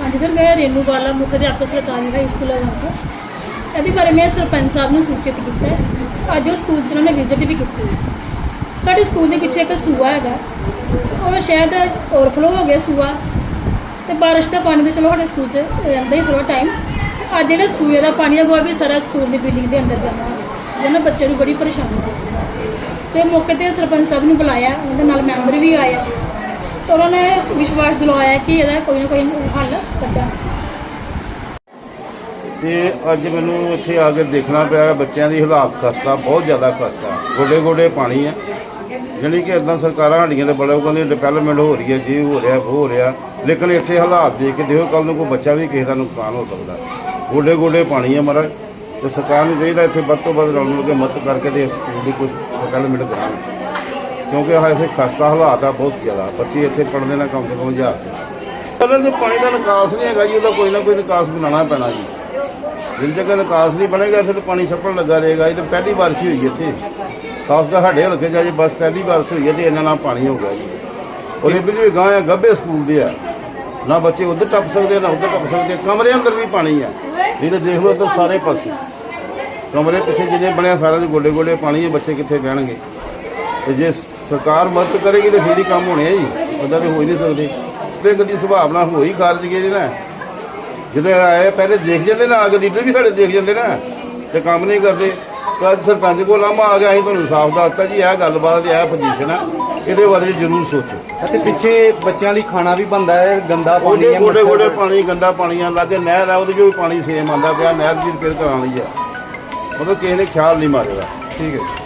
ਹਾਂਜੀ ਸਰ, ਮੈਂ ਰੇਨੂ ਬਾਲਾ ਮੁੱਖ ਅਧਿਆਪਕ ਸਰਕਾਰੀ ਹਾਈ ਸਕੂਲ ਲਗਾਉਂਦਾ ਇਹਦੇ ਬਾਰੇ ਮੈਂ ਸਰਪੰਚ ਸਾਹਿਬ ਨੂੰ ਸੂਚਿਤ ਕੀਤਾ ਹੈ। ਅੱਜ ਉਹ ਸਕੂਲ 'ਚ ਉਹਨਾਂ ਨੇ ਵਿਜ਼ਿਟ ਵੀ ਕੀਤੀ ਹੈ। ਸਾਡੇ ਸਕੂਲ ਦੇ ਪਿੱਛੇ ਇੱਕ ਸੂਆ ਹੈਗਾ। ਉਹ ਸ਼ਾਇਦ ਓਵਰਫਲੋ ਹੋ ਗਿਆ ਸੂਆ। ਤੇ ਬਾਰਿਸ਼ ਦਾ ਪਾਣੀ ਤੇ ਚਲੋ ਸਾਡੇ ਸਕੂਲ 'ਚ ਰਹਿੰਦਾ ਹੀ ਥੋੜਾ ਟਾਈਮ ਅੱਜ ਜਿਹੜਾ ਸੂਏ ਦਾ ਪਾਣੀ ਦਾ ਗੋਆ ਵੀ ਸਾਰਾ ਸਕੂਲ ਦੀ ਬਿਲਡਿੰਗ ਦੇ ਅੰਦਰ ਜਮ੍ਹਾਂ ਹੋ ਗਿਆ ਜਿਹਨਾਂ ਬੱਚੇ ਨੂੰ ਬੜੀ ਪਰੇਸ਼ਾਨੀ। ਹੋਈ ਤੇ ਮੌਕੇ ਤੇ ਸਰਪੰਚ ਸਾਹਿਬ ਨੂੰ ਬੁਲਾਇਆ। ਉਹਦੇ ਨਾਲ ਮੈਂਬਰ ਵੀ ਆਇਆ ਤੇ ਉਹਨਾਂ ਨੇ ਵਿਸ਼ਵਾਸ ਦਿਲਾਇਆ ਕਿ ਇਹਦਾ ਕੋਈ ਨਾ ਕੋਈ ਹੱਲ ਕੱਢਾਂਗੇ ਤੇ ਅੱਜ ਮੈਨੂੰ ਇੱਥੇ ਆ ਕੇ ਦੇਖਣਾ ਪਿਆ ਬੱਚਿਆਂ ਦੀ ਹਾਲਾਤ ਖਸਤਾ, ਬਹੁਤ ਜ਼ਿਆਦਾ ਖਸਤਾ। ਗੋਡੇ ਗੋਡੇ ਪਾਣੀ ਹੈ। ਜਾਣੀ ਕਿ ਇਦਾਂ ਸਰਕਾਰਾਂ ਸਾਡੀਆਂ ਦੇ ਬੜਾ ਕਹਿੰਦੇ ਡਿਵੈਲਪਮੈਂਟ ਹੋ ਰਹੀ ਹੈ, ਜੀ ਹੋ ਰਿਹਾ ਹੋ ਰਿਹਾ। ਲੇਕਿਨ ਇੱਥੇ ਹਾਲਾਤ ਦੇਖ ਕੇ ਦੇਖੋ ਕੱਲ ਨੂੰ ਕੋਈ ਬੱਚਾ ਵੀ ਕਿਸੇ ਦਾ ਨੁਕਸਾਨ ਹੋ ਸਕਦਾ। ਗੋਡੇ ਗੋਡੇ ਪਾਣੀ ਹੈ ਮਹਾਰਾਜ। ਤੇ ਸਰਕਾਰ ਨੂੰ ਚਾਹੀਦਾ ਇੱਥੇ ਵੱਧ ਤੋਂ ਵੱਧ ਰਲ ਮਿਲ ਕੇ ਮਦਦ ਕਰਕੇ ਤੇ ਇਸ ਸਕੂਲ ਦੀ ਕੋਈ ਡਿਵੈਲਪਮੈਂਟ ਕਰਾਉਣ। ਕਿਉਂਕਿ ਹਾਲੇ ਇੱਥੇ ਖਸਤਾ ਹਾਲਾਤ ਆ ਬਹੁਤ ਜ਼ਿਆਦਾ। ਬੱਚੇ ਇੱਥੇ ਪੜ੍ਹਦੇ ਨਾ, ਕਮ ਸੇ ਕਮ ਹਜ਼ਾਰ ਪਹਿਲਾਂ ਤੇ ਪਾਣੀ ਦਾ ਨਿਕਾਸ ਨਹੀਂ ਹੈਗਾ ਜੀ ਉਹਦਾ ਕੋਈ ਨਾ ਕੋਈ ਨਿਕਾਸ ਬਣਾਉਣਾ ਪੈਣਾ ਜੀ। ਜਿਸ ਜਗ੍ਹਾ ਨਿਕਾਸ ਨਹੀਂ ਬਣੇਗਾ, ਇੱਥੇ ਤਾਂ ਪਾਣੀ ਛੱਪਣ ਲੱਗਾ ਰਹੇਗਾ। ਇਹ ਤਾਂ ਪਹਿਲੀ ਬਾਰਿਸ਼ ਹੀ ਹੋਈ ਇੱਥੇ। ਖਾਸ ਕਰ ਸਾਡੇ ਹਲਕੇ 'ਚ ਅਜੇ ਬਸ ਪਹਿਲੀ ਬਾਰਿਸ਼ ਹੋਈ ਹੈ ਤੇ ਇਹਨਾਂ ਨਾਲ ਪਾਣੀ ਹੋ ਗਿਆ ਜੀ। ਔਰ ਇਹ ਵੀ ਗਾਂ ਆ ਗੱਭੇ ਸਕੂਲ ਦੇ ਆ। ਨਾ ਬੱਚੇ ਉੱਧਰ ਟੱਪ ਸਕਦੇ, ਨਾ ਉੱਧਰ ਟੱਪ ਸਕਦੇ ਆ। ਕਮਰੇ ਅੰਦਰ ਵੀ ਪਾਣੀ ਆ। ਨਹੀਂ ਤਾਂ ਦੇਖ ਲਓ ਇੱਧਰ ਸਾਰੇ ਪਾਸੇ। ਕਮਰੇ ਪਿੱਛੇ ਜਿਹਨੇ ਬਣਿਆ ਸਾਰਾ ਦੇ ਗੋਡੇ ਗੋਡੇ ਪਾਣੀ ਹੈ ਬੱਚੇ ਕਿੱਥੇ ਬਹਿਣਗੇ? ਤੇ ਜੇ ਸਰਕਾਰ ਮਦਦ ਕਰੇਗੀ ਤਾਂ ਫੇਰ ਹੀ ਕੰਮ ਹੋਣੇ ਆ ਜੀ। ਉਹਦਾ ਤੇ ਹੋ ਹੀ ਨਹੀਂ ਸਕਦੇ। ਤੇ ਕਦੀ ਸੁਭਾਵਨਾ ਹੋਈ ਖਾਰਜ ਗਏ ਜੀ ਨਾ ਜਦੋਂ ਆਏ ਪਹਿਲੇ ਦੇਖ ਜਾਂਦੇ ਨਾ ਅਗਰ ਲੀਡਰ ਵੀ ਸਾਡੇ ਦੇਖ ਜਾਂਦੇ ਨਾ। ਤੇ ਕੰਮ ਨਹੀਂ ਕਰਦੇ। ਤਾਂ ਅੱਜ ਸਰਪੰਚ ਕੋਲ ਲਾਮਾ ਆ ਗਿਆ ਅਸੀਂ ਤੁਹਾਨੂੰ ਸਾਫ਼ ਦੱਸਤਾ ਜੀ ਇਹ ਗੱਲਬਾਤ ਦੀ ਇਹ ਪੋਜੀਸ਼ਨ ਆ। ਇਹਦੇ ਬਾਰੇ ਜ਼ਰੂਰ ਸੋਚੋ। ਅਤੇ ਪਿੱਛੇ ਬੱਚਿਆਂ ਲਈ ਖਾਣਾ ਵੀ ਬੰਦਾ ਹੈ ਗੰਦਾ ਪਾਣੀ ਉਹਦੇ ਹੈ ਗੋਡੇ ਗੋਡੇ ਪਾਣੀ ਗੰਦਾ ਪਾਣੀ ਆ ਲਾਗੇ ਨਹਿਰ ਆ ਉਹਦੇ ਵੀ ਪਾਣੀ ਸੇਮ ਆਉਂਦਾ ਪਿਆ ਨਹਿਰ ਦੀ ਰਿਪੇਅਰ ਕਰਾਉਣ ਆ। ਮਤਲਬ ਕਿਸੇ ਨੇ ਖਿਆਲ ਨਹੀਂ ਮਾਰਿਆ। ਠੀਕ ਹੈ।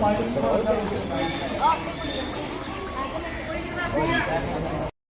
Thank you.